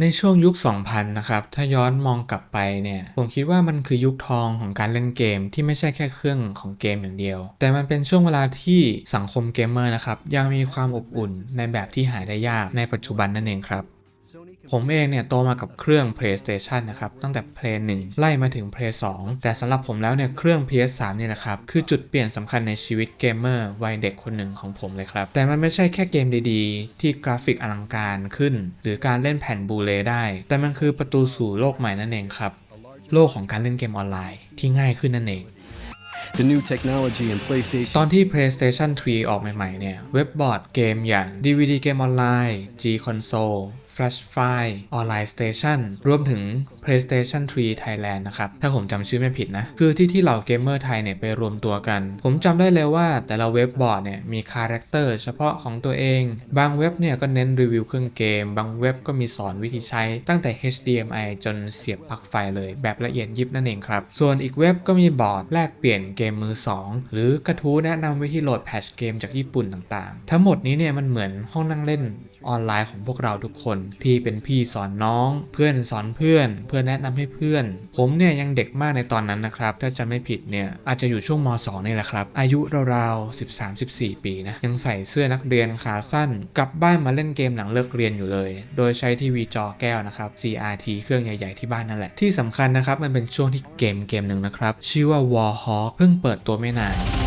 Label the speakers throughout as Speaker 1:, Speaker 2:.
Speaker 1: ในช่วงยุค 2000 นะครับ ถ้าย้อนมองกลับไปเนี่ย ผมคิดว่ามันคือยุคทองของการเล่นเกมที่ไม่ใช่แค่เครื่องของเกมอย่างเดียว แต่มันเป็นช่วงเวลาที่สังคมเกมเมอร์นะครับ ยังมีความอบอุ่นในแบบที่หายได้ยากในปัจจุบันนั่นเองครับ ผมเองเนี่ยโตมากับเครื่อง PlayStation นะครับตั้งแต่ Play 1 ไล่มาถึง Play 2 แต่สำหรับผมแล้วเนี่ยเครื่อง PS3 นี่แหละครับ คือจุดเปลี่ยนสำคัญในชีวิตเกมเมอร์วัยเด็กคนหนึ่งของผมเลยครับ แต่มันไม่ใช่แค่เกมดีๆ ที่กราฟิกอลังการขึ้น หรือการเล่นแผ่นบูเลได้ แต่มันคือประตูสู่โลกใหม่นั่นเองครับ โลกของการเล่นเกมออนไลน์ที่ง่ายขึ้นนั่นเอง
Speaker 2: The new technology in PlayStation
Speaker 1: ตอนที่ PlayStation 3 ออกใหม่ ๆ เนี่ย เว็บบอร์ดเกมอย่าง DVD เกมออนไลน์ G Console Flash File Online Station รวมถึง PlayStation 3 Thailand นะครับ ถ้าผมจำชื่อไม่ผิดนะ คือที่ที่เหล่าเกมเมอร์ไทยเนี่ยไปรวมตัวกัน ผมจำได้เลยว่าแต่ละเว็บบอร์ดเนี่ยมีคาแรคเตอร์เฉพาะของตัวเอง บางเว็บเนี่ยก็เน้นรีวิวเครื่องเกม บางเว็บก็มีสอนวิธีใช้ตั้งแต่ HDMI จนเสียบปลั๊กไฟเลยแบบละเอียดยิบนั่นเองครับ ส่วนอีกเว็บก็มีบอร์ดแลกเปลี่ยนเกมมือ 2 หรือกระทู้แนะนำวิธีโหลดแพทชเกมจากญี่ปุ่นต่างๆ ทั้งหมดนี้เนี่ยมันเหมือนห้องนั่งเล่นออนไลน์ของพวกเราทุกคนที่เป็นพี่สอนน้อง เพื่อนสอนเพื่อน เพื่อนแนะนำให้เพื่อน ผมเนี่ยยังเด็กมากในตอนนั้นนะครับ ถ้าจะไม่ผิดเนี่ยอาจจะอยู่ช่วงม .2 นี่แหละครับ อายุราวๆ 13-14 ปีนะ ยังใส่เสื้อนักเรียนขาสั้น กลับบ้านมาเล่นเกมหลังเลิกเรียนอยู่เลย โดยใช้ทีวีจอแก้วนะครับ CRT เครื่องใหญ่ๆที่บ้านนั่นแหละ ที่สำคัญนะครับมันเป็นช่วงที่เกมเกมหนึ่งนะครับ ชื่อว่า Warhawk เพิ่งเปิดตัวไม่นาน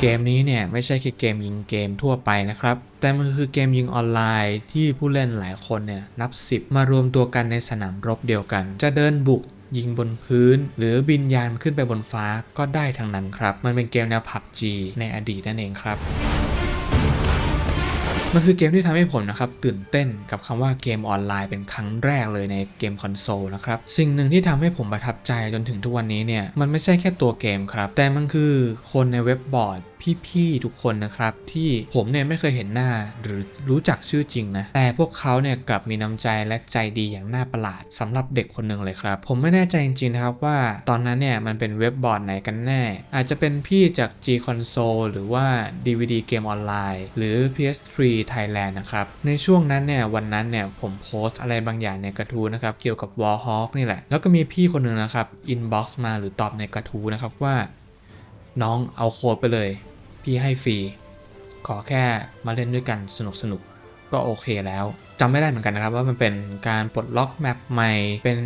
Speaker 1: เกมนี้เนี่ยไม่ใช่แค่เกมยิงเกมทั่วไปนะครับ แต่มันคือเกมยิงออนไลน์ที่ผู้เล่นหลายคนเนี่ยนับสิบมารวมตัวกันในสนามรบเดียวกัน จะเดินบุกยิงบนพื้น หรือบินยานขึ้นไปบนฟ้าก็ได้ทั้งนั้นครับ มันเป็นเกมแนว PUBG ในอดีตนั่นเองครับ มันคือเกมที่ทำให้ผมนะครับตื่นเต้นกับคำว่าเกมออนไลน์เป็นครั้งแรกเลยในเกมคอนโซลนะครับสิ่งหนึ่งที่ทำให้ผมประทับใจจนถึงทุกวันนี้เนี่ยมันไม่ใช่แค่ตัวเกมครับ แต่มันคือคนในเว็บบอร์ดพี่ๆทุกคนนะครับที่ผมเนี่ยไม่เคยเห็นหน้าหรือรู้จักชื่อจริงนะแต่พวกเขาเนี่ยกลับมีน้ำใจและใจดีอย่างน่าประหลาดสำหรับเด็กคนหนึ่งเลยครับ ผมไม่แน่ใจจริงๆนะครับว่าตอนนั้นเนี่ยมันเป็นเว็บบอร์ดไหนกันแน่ อาจจะเป็นพี่จาก G Console หรือว่า DVD เกมออนไลน์หรือ PS3 Thailand นะครับ ในช่วงนั้นเนี่ยวันนั้นเนี่ยผมโพสต์อะไรบางอย่างในกระทู้นะครับ เกี่ยวกับ Warhawk นี่แหละ แล้วก็มีพี่คนหนึ่งนะครับ inbox มาหรือตอบในกระทู้นะครับว่า น้องเอาโค้ดไปเลย พี่ให้ฟรี ขอแค่มาเล่นด้วยกันสนุกสนุกก็โอเคแล้วจำไม่ได้เหมือนกันนะครับว่ามันเป็นการปลดล็อกแมปใหม่ เป็น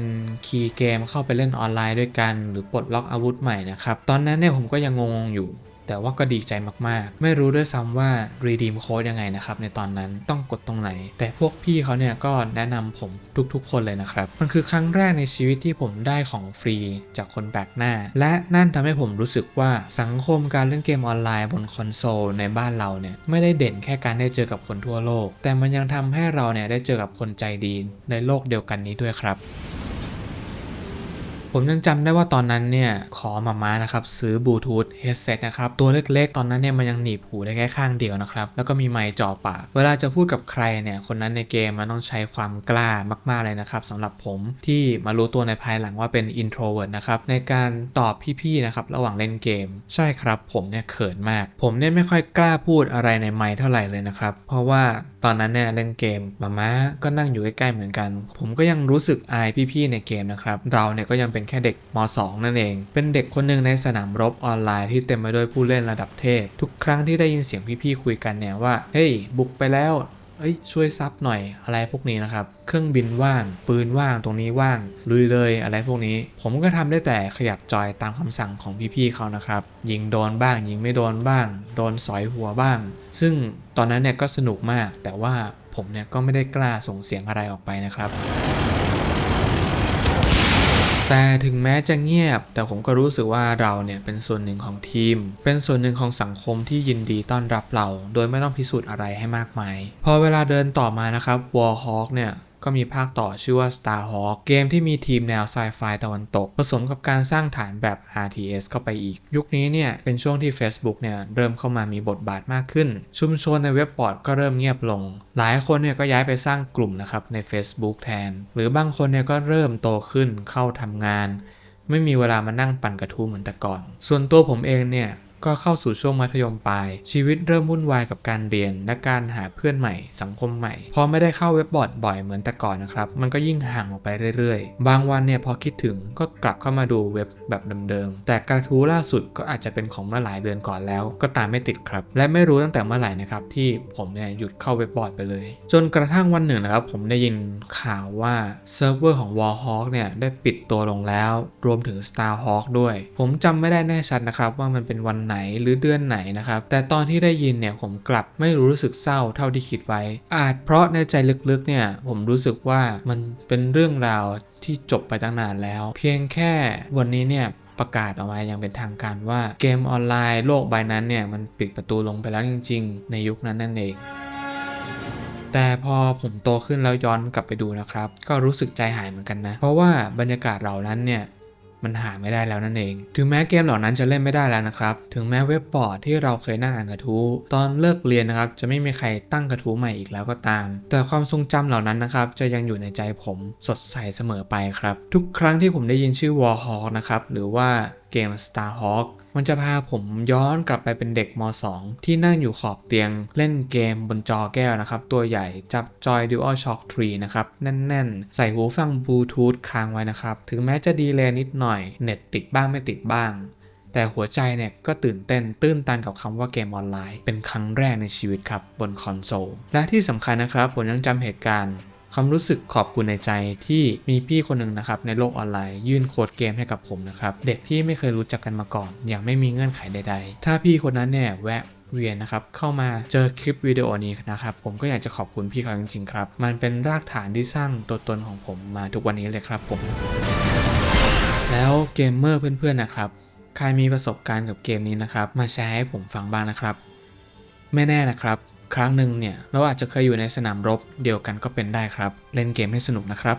Speaker 1: คีย์เกมเข้าไปเล่นออนไลน์ด้วยกัน หรือปลดล็อกอาวุธใหม่นะครับ ตอนนั้นเนี่ยผมก็ยังงงอยู่ แต่ว่าก็ดีใจมากๆ ไม่รู้ด้วยซ้ำว่า redeem code ยังไงนะครับในตอนนั้นต้องกดตรงไหน แต่พวกพี่เขาเนี่ยก็แนะนำผมทุกๆ คนเลยนะครับ มันคือครั้งแรกในชีวิตที่ผมได้ของฟรีจากคนแปลกหน้า และนั่นทำให้ผมรู้สึกว่าสังคมการเล่นเกมออนไลน์บนคอนโซลในบ้านเราเนี่ยไม่ได้เด่นแค่การได้เจอกับคนทั่วโลก แต่มันยังทำให้เราเนี่ยได้เจอกับคนใจดีในโลกเดียวกันนี้ด้วยครับ ผมยังจำได้ว่าตอนนั้นเนี่ยขอมาม่านะครับซื้อบลูทูธเฮดเซตนะครับตัวเล็กๆ ตอนนั้นเนี่ยมันยังหนีบหูได้แค่ข้างเดียวนะครับแล้วก็มีไมค์จ่อปาก เวลาจะพูดกับใครเนี่ยคนนั้นในเกมมันต้องใช้ความกล้ามากๆเลยนะครับสำหรับผมที่มารู้ตัวในภายหลังว่าเป็น introvert นะครับในการตอบพี่ๆนะครับระหว่างเล่นเกม ใช่ครับผมเนี่ยเขินมาก ผมเนี่ยไม่ค่อยกล้าพูดอะไรในไมค์เท่าไหร่เลยนะครับเพราะว่าตอนนั้นเนี่ยเล่นเกมมาม่าก็นั่งอยู่ใกล้ๆเหมือนกัน ผมก็ยังรู้สึกอายพี่ๆในเกมนะครับเราเนี่ยก็ยังเป็นแค่เด็กม .2 นั่นเอง เป็นเด็กคนหนึ่งในสนามรบออนไลน์ที่เต็มไปด้วยผู้เล่นระดับเทพ ทุกครั้งที่ได้ยินเสียงพี่ๆคุยกันเนี่ยว่า เฮ้ยบุกไปแล้วเอ้ยช่วยซับหน่อยอะไรพวกนี้นะครับ เครื่องบินว่าง ปืนว่างตรงนี้ว่าง ลุยเลยอะไรพวกนี้ ผมก็ทำได้แต่ขยับจอยตามคำสั่งของพี่ๆเขานะครับ ยิงโดนบ้าง ยิงไม่โดนบ้าง โดนสอยหัวบ้าง ซึ่งตอนนั้นเนี่ยก็สนุกมาก แต่ว่าผมเนี่ยก็ไม่ได้กล้าส่งเสียงอะไรออกไปนะครับ แต่ถึงแม้จะเงียบ แต่ผมก็รู้สึกว่าเราเนี่ยเป็นส่วนหนึ่งของทีม เป็นส่วนหนึ่งของสังคมที่ยินดีต้อนรับเรา โดยไม่ต้องพิสูจน์อะไรให้มากมาย พอเวลาเดินต่อมานะครับวอลฮอคเนี่ย ก็มีภาคต่อชื่อว่า Starhawk เกมที่มีทีมแนวไซไฟตะวันตก ผสมกับการสร้างฐานแบบ RTS เข้าไปอีก ยุคนี้เนี่ย เป็นช่วงที่ Facebook เนี่ย เริ่มเข้ามามีบทบาทมากขึ้น ชุมชนในเว็บบอร์ดก็เริ่มเงียบลง หลายคนเนี่ยก็ย้ายไปสร้างกลุ่มนะครับใน Facebook แทน หรือบางคนเนี่ยก็เริ่มโตขึ้นเข้าทำงาน ไม่มีเวลามานั่งปั่นกระทู้เหมือนแต่ก่อน ส่วนตัวผมเองเนี่ย ก็เข้าสู่ช่วงมัธยมปลาย ชีวิตเริ่มวุ่นวายกับการเรียนและการหาเพื่อนใหม่ สังคมใหม่ พอไม่ได้เข้าเว็บบอร์ดบ่อยเหมือนแต่ก่อนนะครับ มันก็ยิ่งห่างออกไปเรื่อยๆ บางวันเนี่ยพอคิดถึงก็กลับเข้ามาดูเว็บแบบเดิมๆ แต่กระทู้ล่าสุดก็อาจจะเป็นของเมื่อหลายเดือนก่อนแล้ว ก็ตามไม่ติดครับ และไม่รู้ตั้งแต่เมื่อไหร่นะครับที่ผมเนี่ยหยุดเข้าเว็บบอร์ดไปเลย จนกระทั่งวันหนึ่งนะครับ ผมได้ยินข่าวว่าเซิร์ฟเวอร์ของ Warhawk เนี่ยได้ปิดตัวลงแล้ว รวมถึง Starhawk ด้วย ผมจำไม่ได้แน่ชัดนะครับว่ามันเป็นวันไหนหรือเดือนไหนนะครับ แต่ตอนที่ได้ยินเนี่ยผมกลับไม่รู้สึกเศร้าเท่าที่คิดไว้ อาจเพราะในใจลึกๆเนี่ยผมรู้สึกว่ามันเป็นเรื่องราวที่จบไปตั้งนานแล้ว เพียงแค่วันนี้เนี่ยประกาศออกมาอย่างเป็นทางการว่าเกมออนไลน์โลกใบนั้นเนี่ยมันปิดประตูลงไปแล้วจริง ๆ ในยุคนั้นนั่นเองแต่พอผมโตขึ้นแล้วย้อนกลับไปดูนะครับ ก็รู้สึกใจหายเหมือนกันนะ เพราะว่าบรรยากาศเหล่านั้นเนี่ย มันหาไม่ได้แล้วนั่นเอง ถึงแม้เกมเหล่านั้นจะเล่นไม่ได้แล้วนะครับ ถึงแม้เว็บบอร์ดที่เราเคยนั่งอ่านกระทู้ตอนเลิกเรียนนะครับจะไม่มีใครตั้งกระทู้ใหม่อีกแล้วก็ตาม แต่ความทรงจำเหล่านั้นนะครับจะยังอยู่ในใจผมสดใสเสมอไปครับ ทุกครั้งที่ผมได้ยินชื่อวอลฮอนะครับหรือว่า เกม Starhawk มันจะพาผมย้อนกลับไปเป็นเด็กม .2 ที่นั่งอยู่ขอบเตียง เล่นเกมบนจอแก้วนะครับ ตัวใหญ่จับจอย DualShock 3 นะครับ แน่น ๆ ใส่หูฟังบลูทูธค้างไว้นะครับ ถึงแม้จะดีเลย์นิดหน่อย เน็ตติดบ้างไม่ติดบ้าง แต่หัวใจเนี่ยก็ตื่นเต้นตื้นตันกับคำว่าเกมออนไลน์ เป็นครั้งแรกในชีวิตครับบนคอนโซลและที่สำคัญนะครับผมยังจำเหตุการณ์ ความรู้สึกขอบคุณในใจที่มีพี่คนหนึ่งนะครับในโลกออนไลน์ยื่นโค้ดเกมให้กับผมนะครับเด็กที่ไม่เคยรู้จักกันมาก่อน อย่างไม่มีเงื่อนไขใด ๆ ถ้าพี่คนนั้นเนี่ยแวะเวียนนะครับเข้ามาเจอคลิปวิดีโอนี้นะครับผมก็อยากจะขอบคุณพี่เขาจริงๆครับ มันเป็นรากฐานที่สร้างตัวตนของผมมาทุกวันนี้เลยครับผม แล้วเกมเมอร์เพื่อนๆนะครับใครมีประสบการณ์กับเกมนี้นะครับ มาแชร์ให้ผมฟังบ้างนะครับ ไม่แน่นะครับ ครั้งหนึ่งเนี่ยเราอาจจะเคยอยู่ในสนามรบเดียวกันก็เป็นได้ครับ เล่นเกมให้สนุกนะครับ